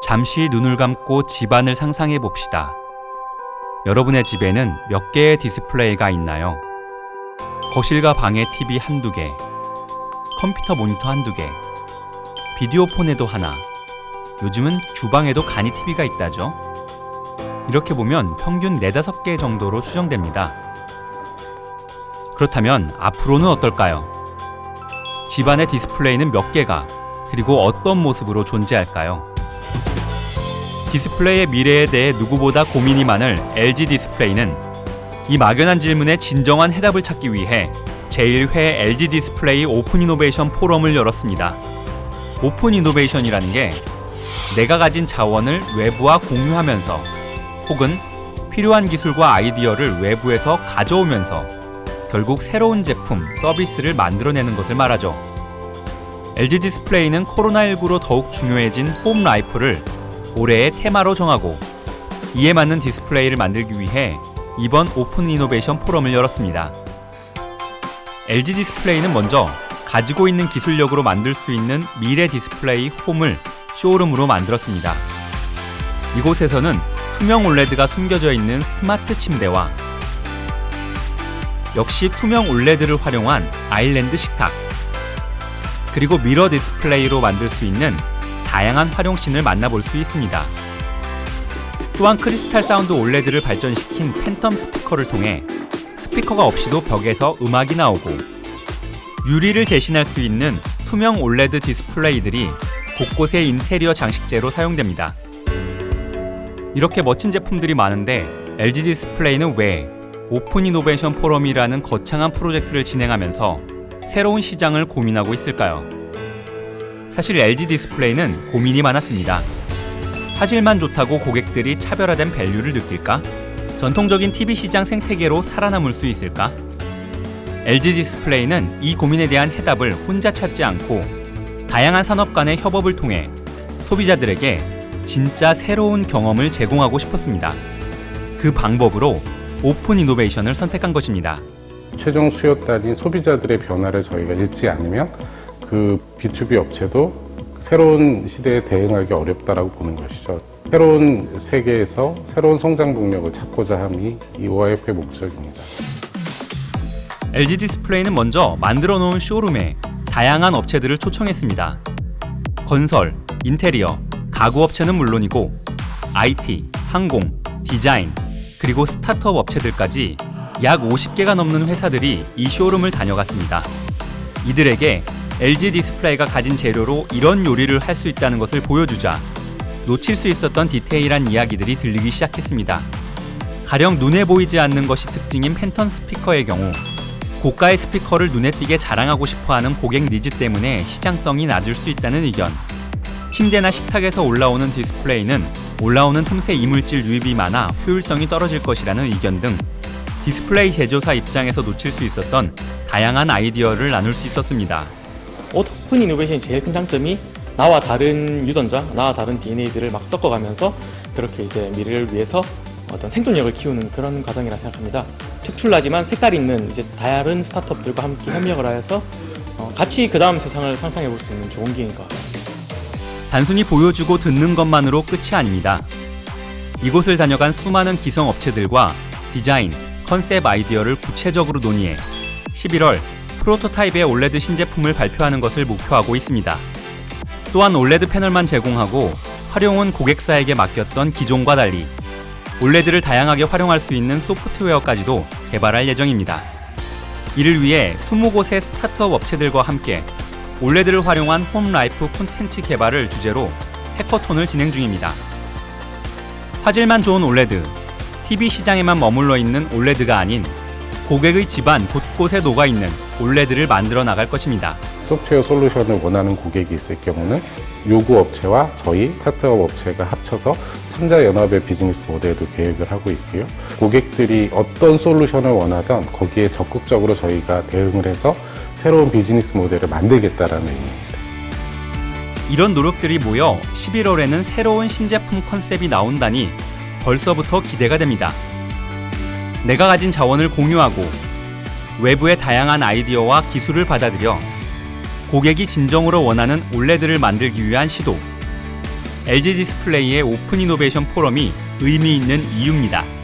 잠시 눈을 감고 집안을 상상해 봅시다. 여러분의 집에는 몇 개의 디스플레이가 있나요? 거실과 방에 TV 한두 개, 컴퓨터 모니터 한두 개, 비디오 폰에도 하나, 요즘은 주방에도 간이 TV가 있다죠. 이렇게 보면 평균 4, 5개 정도로 추정됩니다. 그렇다면 앞으로는 어떨까요? 집안의 디스플레이는 몇 개가 그리고 어떤 모습으로 존재할까요? 디스플레이의 미래에 대해 누구보다 고민이 많을 LG 디스플레이는 이 막연한 질문에 진정한 해답을 찾기 위해 제1회 LG 디스플레이 오픈 이노베이션 포럼을 열었습니다. 오픈 이노베이션이라는 게 내가 가진 자원을 외부와 공유하면서 혹은 필요한 기술과 아이디어를 외부에서 가져오면서 결국 새로운 제품, 서비스를 만들어내는 것을 말하죠. LG 디스플레이는 코로나19로 더욱 중요해진 홈 라이프를 올해의 테마로 정하고 이에 맞는 디스플레이를 만들기 위해 이번 오픈 이노베이션 포럼을 열었습니다. LG 디스플레이는 먼저 가지고 있는 기술력으로 만들 수 있는 미래 디스플레이 홈을 쇼룸으로 만들었습니다. 이곳에서는 투명 올레드가 숨겨져 있는 스마트 침대와 역시 투명 올레드를 활용한 아일랜드 식탁 그리고 미러 디스플레이로 만들 수 있는 다양한 활용신을 만나볼 수 있습니다. 또한 크리스탈 사운드 올레드를 발전시킨 팬텀 스피커를 통해 스피커가 없이도 벽에서 음악이 나오고 유리를 대신할 수 있는 투명 올레드 디스플레이들이 곳곳의 인테리어 장식재로 사용됩니다. 이렇게 멋진 제품들이 많은데 LG 디스플레이는 왜 오픈 이노베이션 포럼이라는 거창한 프로젝트를 진행하면서 새로운 시장을 고민하고 있을까요? 사실 LG 디스플레이는 고민이 많았습니다. 화질만 좋다고 고객들이 차별화된 밸류를 느낄까? 전통적인 TV 시장 생태계로 살아남을 수 있을까? LG 디스플레이는 이 고민에 대한 해답을 혼자 찾지 않고 다양한 산업 간의 협업을 통해 소비자들에게 진짜 새로운 경험을 제공하고 싶었습니다. 그 방법으로 오픈 이노베이션을 선택한 것입니다. 최종 수요 단인 소비자들의 변화를 저희가 읽지 않으면 그 B2B 업체도 새로운 시대에 대응하기 어렵다라고 보는 것이죠. 새로운 세계에서 새로운 성장 동력을 찾고자 함이 이 OIF의 목적입니다. LG 디스플레이는 먼저 만들어 놓은 쇼룸에 다양한 업체들을 초청했습니다. 건설, 인테리어, 가구 업체는 물론이고 IT, 항공, 디자인, 그리고 스타트업 업체들까지 약 50개가 넘는 회사들이 이 쇼룸을 다녀갔습니다. 이들에게 LG 디스플레이가 가진 재료로 이런 요리를 할 수 있다는 것을 보여주자 놓칠 수 있었던 디테일한 이야기들이 들리기 시작했습니다. 가령 눈에 보이지 않는 것이 특징인 팬턴 스피커의 경우 고가의 스피커를 눈에 띄게 자랑하고 싶어하는 고객 니즈 때문에 시장성이 낮을 수 있다는 의견. 침대나 식탁에서 올라오는 디스플레이는 올라오는 틈새 이물질 유입이 많아 효율성이 떨어질 것이라는 의견 등 디스플레이 제조사 입장에서 놓칠 수 있었던 다양한 아이디어를 나눌 수 있었습니다. 오픈 이노베이션의 제일 큰 장점이 나와 다른 유전자, 나와 다른 DNA들을 막 섞어가면서 그렇게 이제 미래를 위해서 어떤 생존력을 키우는 그런 과정이라 생각합니다. 특출나지만 색깔 있는 이제 다른 스타트업들과 함께 협력을 하여서 어, 같이 그 다음 세상을 상상해 볼 수 있는 좋은 기회인 것 같습니다. 단순히 보여주고 듣는 것만으로 끝이 아닙니다. 이곳을 다녀간 수많은 기성 업체들과 디자인, 컨셉 아이디어를 구체적으로 논의해 11월 프로토타입의 올레드 신제품을 발표하는 것을 목표하고 있습니다. 또한 올레드 패널만 제공하고 활용은 고객사에게 맡겼던 기존과 달리 올레드를 다양하게 활용할 수 있는 소프트웨어까지도 개발할 예정입니다. 이를 위해 20곳의 스타트업 업체들과 함께 올레드를 활용한 홈 라이프 콘텐츠 개발을 주제로 해커톤을 진행 중입니다. 화질만 좋은 올레드, TV 시장에만 머물러 있는 올레드가 아닌 고객의 집안 곳곳에 녹아 있는 올레드를 만들어 나갈 것입니다. 소프트웨어 솔루션을 원하는 고객이 있을 경우는 요구 업체와 저희 스타트업 업체가 합쳐서 3자 연합의 비즈니스 모델도 계획을 하고 있고요. 고객들이 어떤 솔루션을 원하던 거기에 적극적으로 저희가 대응을 해서 새로운 비즈니스 모델을 만들겠다라는 의미입니다. 이런 노력들이 모여 11월에는 새로운 신제품 컨셉이 나온다니 벌써부터 기대가 됩니다. 내가 가진 자원을 공유하고 외부의 다양한 아이디어와 기술을 받아들여 고객이 진정으로 원하는 올레드를 만들기 위한 시도. LG 디스플레이의 오픈 이노베이션 포럼이 의미 있는 이유입니다.